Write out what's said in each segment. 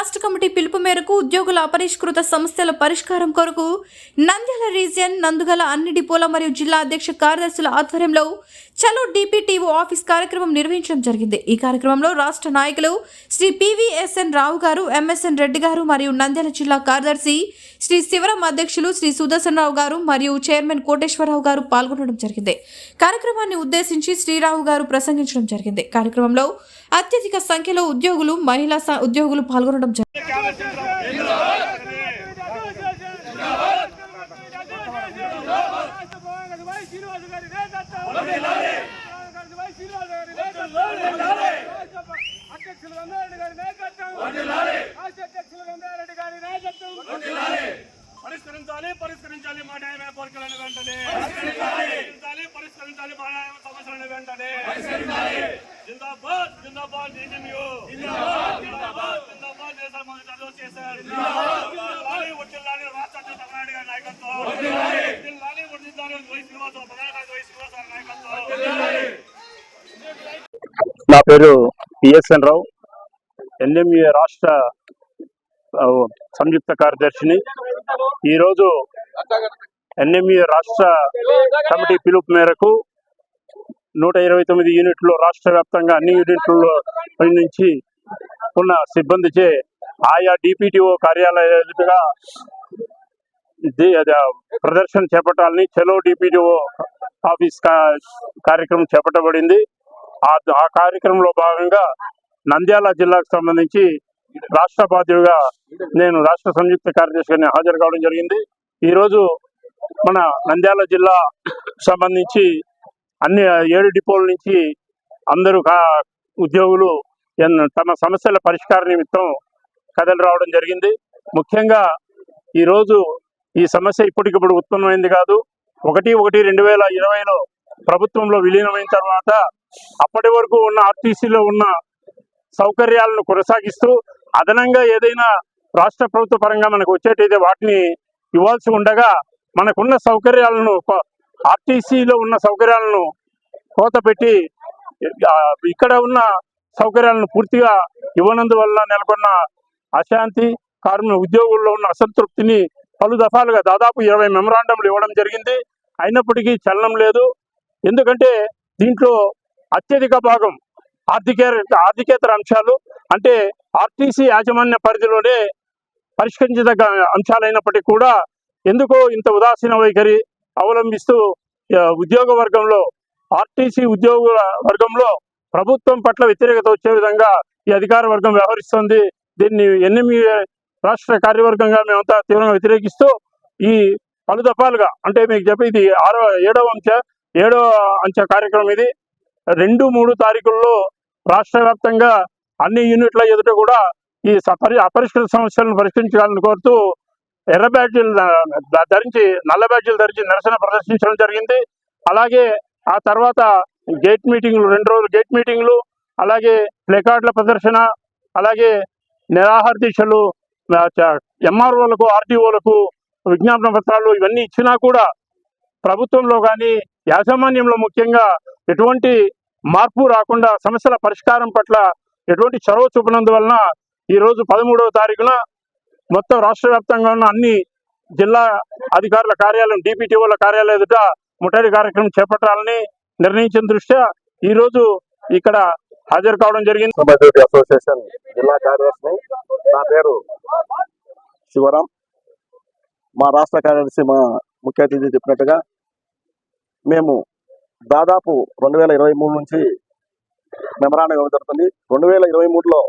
రాష్ట్ర కమిటీ పిలుపు మేరకు ఉద్యోగుల అపరిష్కృత సమస్యల పరిష్కారం కొరకు నంద్యాల రీజియన్ నందుగల అన్ని డిపోల మరియు జిల్లా అధ్యక్ష కార్యదర్శుల ఆధ్వర్యంలో చలో డిపిటిఓ ఆఫీస్ కార్యక్రమం నిర్వహించడం జరిగింది. ఈ కార్యక్రమంలో రాష్ట్ర నాయకులు శ్రీ పివిఎస్ఎన్ రావు గారు ఎంఎస్ఎన్ రెడ్డి గారు మరియు నంద్యాల జిల్లా కార్యదర్శి శ్రీ శివరం అధ్యక్షులు శ్రీ సుదర్శనరావు గారు మరియు చైర్మన్ కోటేశ్వరరావు గారు పాల్గొనడం జరిగింది. కార్యక్రమాన్ని ఉద్దేశించి శ్రీరావు గారు ప్రసంగించడం జరిగింది. కార్యక్రమంలో అత్యధిక సంఖ్యలో ఉద్యోగులు మహిళా స- ఉద్యోగులు పాల్గొనడం జరిగింది పరిష్కరించాలి. పరిష్కరించాలి మా న్యాయ కోరికలను వెంటనే. పరిష్కరించాలి. పరిష్కరించాలి మా న్యాయ సమస్యలను వెంటనే. జిందాబాద్ జిందాబాద్ డిఎంయు జిందాబాద్. జిందాబాద్ దేశం ఉట్టిల్లాలి రాష్ట్ర తమిళనాడు గారి నాయకత్వం. ఉట్టిల్లాలి ఉట్టిల్లాలి వై శ్రీనివాసరావు ప్రధాన వై శ్రీనివాసరావు నాయకత్వం. నా పేరు పిఎస్ఎన్ రావు. ఎన్ఎంఏ రాష్ట్ర సంయుక్త కార్యదర్శిని. ఈరోజు ఎన్ఎంఏ రాష్ట్ర కమిటీ పిలుపు మేరకు నూట ఇరవై తొమ్మిది యూనిట్లు రాష్ట్ర వ్యాప్తంగా అన్ని యూనిట్లలో నుంచి ఉన్న సిబ్బందిచే ఆయా డిపిటిఓ కార్యాలయాలుగా ప్రదర్శన చేపట్టాలని చలో డిపిటిఓ ఆఫీస్ కార్యక్రమం చేపట్టబడింది. ఆ ఆ కార్యక్రమంలో భాగంగా నంద్యాల జిల్లాకు సంబంధించి రాష్ట్ర బాధ్యుడిగా నేను రాష్ట్ర సంయుక్త కార్యదర్శిగా హాజరు కావడం జరిగింది. ఈరోజు మన నంద్యాల జిల్లా సంబంధించి అన్ని ఏడు డిపోల నుంచి అందరూ ఉద్యోగులు తమ సమస్యల పరిష్కార నిమిత్తం కథలు రావడం జరిగింది. ముఖ్యంగా ఈరోజు ఈ సమస్య ఇప్పటికిప్పుడు ఉత్పన్నమైంది కాదు. ఒకటి ఒకటి రెండు వేల ఇరవైలో ప్రభుత్వంలో విలీనమైన తర్వాత అప్పటి వరకు ఉన్న ఆర్టీసీలో ఉన్న సౌకర్యాలను కొనసాగిస్తూ అదనంగా ఏదైనా రాష్ట్ర ప్రభుత్వ పరంగా మనకు వచ్చేటైతే వాటిని ఇవ్వాల్సి ఉండగా మనకున్న సౌకర్యాలను ఆర్టీసీలో ఉన్న సౌకర్యాలను కోత పెట్టి ఇక్కడ ఉన్న సౌకర్యాలను పూర్తిగా ఇవ్వనందువల్ల నెలకొన్న అశాంతి కార్మిక ఉద్యోగుల్లో ఉన్న అసంతృప్తిని పలు దఫాలుగా దాదాపు ఇరవై మెమరాండంలు ఇవ్వడం జరిగింది. అయినప్పటికీ చలనం లేదు. ఎందుకంటే దీంట్లో అత్యధిక భాగం ఆర్థిక ఆర్థికేతర అంశాలు అంటే ఆర్టీసీ యాజమాన్య పరిధిలోనే పరిష్కరించదగ్గ అంశాలైనప్పటికీ కూడా ఎందుకో ఇంత ఉదాసీన వైఖరి అవలంబిస్తూ ఉద్యోగ వర్గంలో ఆర్టీసీ ఉద్యోగుల వర్గంలో ప్రభుత్వం పట్ల వ్యతిరేకత వచ్చే విధంగా ఈ అధికార వర్గం వ్యవహరిస్తోంది. దీన్ని ఎన్ఎంఈ రాష్ట్ర కార్యవర్గంగా మేమంతా తీవ్రంగా వ్యతిరేకిస్తూ ఈ పలు దఫాలుగా అంటే మీకు చెప్పి ఇది ఆరో ఏడవ అంశ ఏడవ అంచె కార్యక్రమం ఇది. రెండు మూడు తారీఖుల్లో రాష్ట్ర వ్యాప్తంగా అన్ని యూనిట్ల ఎదుట కూడా ఈ సపరి అపరిష్కృత సమస్యలను పరిష్కరించాలని కోరుతూ ఎర్ర బ్యాడ్జీలు ధరించి నల్ల బ్యాడ్జీలు ధరించి నిరసన ప్రదర్శించడం జరిగింది. అలాగే ఆ తర్వాత గేట్ మీటింగ్లు రెండు రోజులు గేట్ మీటింగ్లు అలాగే ప్లేకార్డుల ప్రదర్శన అలాగే నిరాహార దీక్షలు ఎంఆర్ఓలకు ఆర్డీఓలకు విజ్ఞాపన పత్రాలు ఇవన్నీ ఇచ్చినా కూడా ప్రభుత్వంలో కానీ యాజమాన్యంలో ముఖ్యంగా ఎటువంటి మార్పు రాకుండా సమస్యల పరిష్కారం పట్ల ఎటువంటి చొరవ చూపినందువలన ఈ రోజు పదమూడవ తారీఖున మొత్తం రాష్ట్ర వ్యాప్తంగా ఉన్న అన్ని జిల్లా అధికారుల కార్యాలయం డిపిటిఓల కార్యాలయం ఎదుట ముట్టడి కార్యక్రమం చేపట్టాలని నిర్ణయించిన దృష్ట్యా ఈ రోజు ఇక్కడ హాజరు కావడం జరిగింది. అసోసియేషన్ జిల్లా కార్యదర్శిని నా పేరు శివరాం. మా రాష్ట్ర కార్యదర్శి మా ముఖ్య అతిథి చెప్పినట్టుగా మేము దాదాపు రెండు వేల ఇరవై మూడు నుంచి మెమరాండం ఇవ్వడం జరుగుతుంది. రెండు వేల ఇరవై మూడులో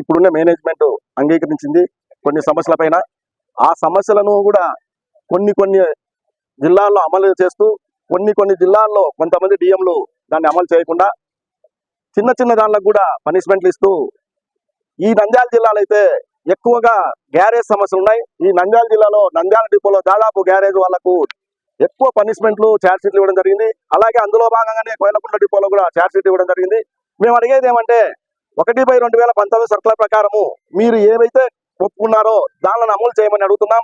ఇప్పుడున్న మేనేజ్మెంట్ అంగీకరించింది కొన్ని సమస్యలపైన. ఆ సమస్యలను కూడా కొన్ని కొన్ని జిల్లాల్లో అమలు చేస్తూ కొన్ని కొన్ని జిల్లాల్లో కొంతమంది డిఎంలు దాన్ని అమలు చేయకుండా చిన్న చిన్న దానిలకు కూడా పనిష్మెంట్లు ఇస్తూ ఈ నంద్యాల జిల్లాలో అయితే ఎక్కువగా గ్యారేజ్ సమస్యలు ఉన్నాయి. ఈ నంద్యాల జిల్లాలో నంద్యాల డిపోలో దాదాపు గ్యారేజ్ వాళ్ళకు ఎక్కువ పనిష్మెంట్లు ఛార్జ్ షీట్లు ఇవ్వడం జరిగింది. అలాగే అందులో భాగంగానే కోయలకుంట డిపోలో కూడా ఛార్జ్ షీట్ ఇవ్వడం జరిగింది. మేము అడిగేది ఏమంటే ఒకటి బై రెండు వేల పంతొమ్మిది సర్కులర్ ప్రకారము మీరు ఏవైతే ఒప్పుకున్నారో దానిని అమలు చేయమని అడుగుతున్నాం.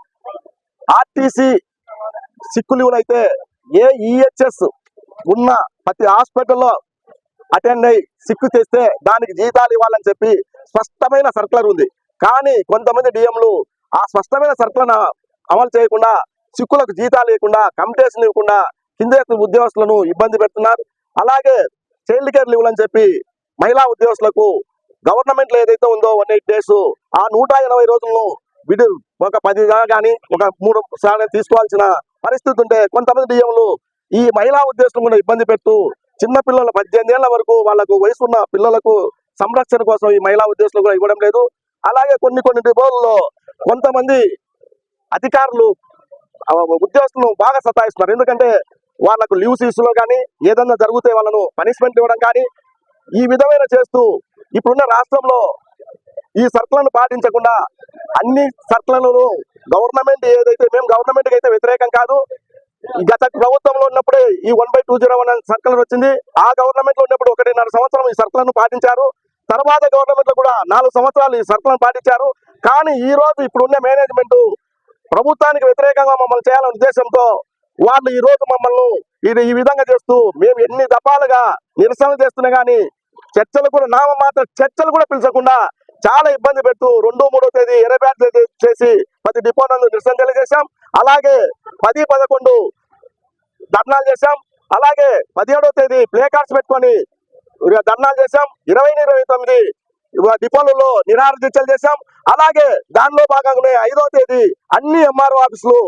ఆర్టీసీ సిక్కులు అయితే ఏ ఈహెచ్ఎస్ ఉన్న ప్రతి హాస్పిటల్లో అటెండ్ అయ్యి సిక్కు చేస్తే దానికి జీతాలు ఇవ్వాలని చెప్పి స్పష్టమైన సర్కులర్ ఉంది. కానీ కొంతమంది డిఎంలు ఆ స్పష్టమైన సర్కులను అమలు చేయకుండా సిక్కులకు జీతాలు ఇవ్వకుండా కమిటేషన్ ఇవ్వకుండా కింద ఉద్యోగస్తులను ఇబ్బంది పెడుతున్నారు. అలాగే చైల్డ్ కేర్ లీవ్లు అని చెప్పి మహిళా ఉద్యోగస్తులకు గవర్నమెంట్లో ఏదైతే ఉందో వన్ ఎయిట్ డేస్ ఆ నూట ఎనభై రోజులను విడు ఒక పది కానీ ఒక మూడు సార్లు తీసుకోవాల్సిన పరిస్థితి ఉంటే కొంతమంది డిఎంలు ఈ మహిళా ఉద్యోగస్తులు కూడా ఇబ్బంది పెట్టు చిన్న పిల్లల పద్దెనిమిది ఏళ్ళ వరకు వాళ్ళకు వయసున్న పిల్లలకు సంరక్షణ కోసం ఈ మహిళా ఉద్యోగస్తులు కూడా ఇవ్వడం లేదు. అలాగే కొన్ని కొన్ని డిపోల్లో కొంతమంది అధికారులు ఉద్యోగస్తులను బాగా సతాయిస్తున్నారు. ఎందుకంటే వాళ్ళకు లీవ్ సీసులో కానీ ఏదన్నా జరిగితే వాళ్ళను పనిష్మెంట్ ఇవ్వడం కానీ ఈ విధమైన చేస్తూ ఇప్పుడున్న రాష్ట్రంలో ఈ సర్కులను పాటించకుండా అన్ని సర్కులను గవర్నమెంట్ ఏదైతే మేము గవర్నమెంట్కి అయితే వ్యతిరేకం కాదు. గత ప్రభుత్వంలో ఉన్నప్పుడే ఈ one by two zero one circular వచ్చింది. ఆ గవర్నమెంట్లో ఉన్నప్పుడు ఒకటిన్నర సంవత్సరం ఈ సర్కులను పాటించారు. తర్వాత గవర్నమెంట్లో కూడా నాలుగు సంవత్సరాలు ఈ సర్కులను పాటించారు. కానీ ఈ రోజు ఇప్పుడున్న మేనేజ్మెంట్ ప్రభుత్వానికి వ్యతిరేకంగా మమ్మల్ని చేయాలనే ఉద్దేశంతో వాళ్ళు ఈ రోజు మమ్మల్ని ఇది ఈ విధంగా చేస్తూ మేము ఎన్ని దఫాలుగా నిరసనలు చేస్తున్నా గానీ చర్చలు కూడా నామ మాత్రం చర్చలు కూడా పిలిచకుండా చాలా ఇబ్బంది పెడుతూ రెండు మూడో తేదీ ఇరవై ఆరు తేదీ చేసి పది డిపో నందు నిరసన తెలియజేశాం. అలాగే పది పదకొండు ధర్నాలు చేశాం. అలాగే పదిహేడో తేదీ ప్లే కార్డ్స్ పెట్టుకొని ఇక ధర్నాలు చేశాం. ఇరవై ఇరవై తొమ్మిది డిపోలలో నిరాహార దీక్షలు చేశాం. అలాగే దానిలో భాగంగానే ఐదో తేదీ అన్ని ఎంఆర్ఓ ఆఫీసులు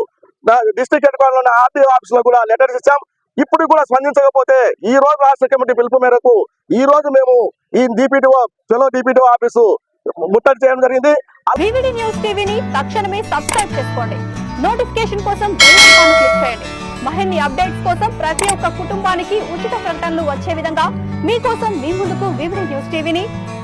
డిస్ట్రిక్ట్ హెడ్ క్వార్టర్ ఉన్న ఆర్టీఓ ఆఫీసులో కూడా లెటర్స్ ఇచ్చాం. ఇప్పుడు కూడా స్పందించకపోతే ఈ రోజు రాష్ట్ర కమిటీ పిలుపు మేరకు ఈ రోజు మేము ఈ డిపిటిఓ చలో డిపిటిఓ ఆఫీసు ముట్టడి చేయడం జరిగింది. వివిడి న్యూస్ టీవీని తక్షణమే సబ్స్క్రైబ్ చేసుకోండి. నోటిఫికేషన్ కోసం బెల్ ఐకాన్ క్లిక్ చేయండి. మరిన్ని అప్డేట్స్ కోసం ప్రతి ఒక్క కుటుంబానికి ఉచిత ప్రకటనలు వచ్చే విధంగా మీకోసం మీ ముందుకు వివిడి న్యూస్ టీవీని